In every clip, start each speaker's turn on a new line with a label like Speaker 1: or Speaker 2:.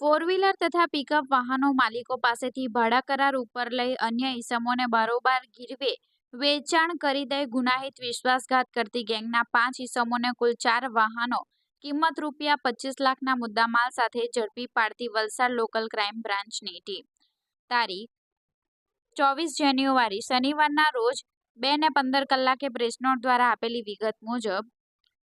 Speaker 1: Four wheeler તથા pickup વાહનો માલિકો પાસેથી ભાડા કરાર ઉપર લઈ અન્ય ઇસમોને બારોબાર ગીરવે, વેચાણ કરી દઈ ગુનાહિત વિશ્વાસઘાત કરતી ગેંગના પાંચ ઇસમોને કુલ ચાર વાહનો કિંમત રૂપિયા પચીસ લાખના મુદ્દામાલ સાથે ઝડપી પાડતી વલસાડ લોકલ ક્રાઇમ બ્રાન્ચની ટીમ. તારીખ, ચોવીસ જાન્યુઆરી શનિવારના રોજ બે ને પંદર કલાકે પ્રેસ દ્વારા આપેલી વિગત મુજબ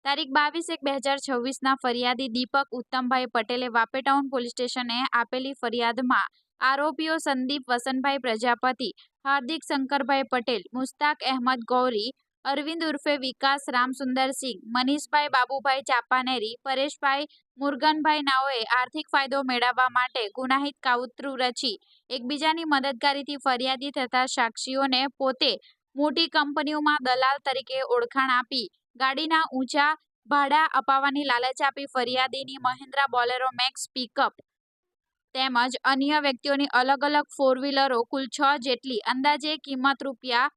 Speaker 1: તારીખ બાવીસ એક બે હજાર છવ્વીસના ફરિયાદી દીપક ઉત્તમભાઈ પટેલે વાપી ટાઉન પોલીસ સ્ટેશને આપેલી ફરિયાદમાં આરોપીઓ સંદીપ વસનભાઈ પ્રજાપતિ, હાર્દિક શંકરભાઈ પટેલ, મુસ્તાક અહેમદ ગૌરી, અરવિંદ ઉર્ફે વિકાસ રામસુંદરસિંહ મનીષભાઈ બાબુભાઈ ચાપાનેરી, પરેશભાઈ મુરગનભાઈ નાઓએ આર્થિક ફાયદો મેળવવા માટે ગુનાહિત કાવતરું રચી એકબીજાની મદદગારીથી ફરિયાદી થતા સાક્ષીઓને પોતે મોટી કંપનીઓમાં દલાલ તરીકે ઓળખાણ આપી, ગાડીના ઊંચા ભાડા અપાવવાની લાલચ આપી ફરિયાદીની મહિન્દ્રા બોલેરો મેક્સ પિકઅપ તેમજ અન્ય વ્યક્તિઓની અલગ અલગ ફોર વ્હીલરો કુલ છ જેટલી, અંદાજે કિંમત રૂપિયા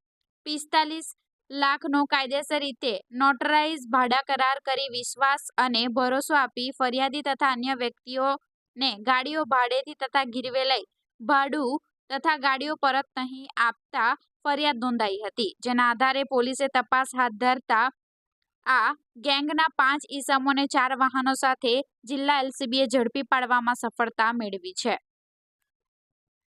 Speaker 1: પિસ્તાલીસ લાખનો કાયદેસર રીતે નોટરાઇઝ ભાડા કરાર કરી વિશ્વાસ અને ભરોસો આપી ફરિયાદી તથા અન્ય વ્યક્તિઓને ગાડીઓ ભાડેથી તથા ગીરવે લઈ, ભાડું તથા ગાડીઓ પરત નહીં આપતા ફરિયાદ નોંધાઈ હતી. જેના આધારે પોલીસે તપાસ હાથ ધરતા આ ગેંગના પાંચ ઈસમોને ચાર વાહનો સાથે જિલ્લા એલસીબીએ ઝડપી પાડવામાં સફળતા મેળવી છે.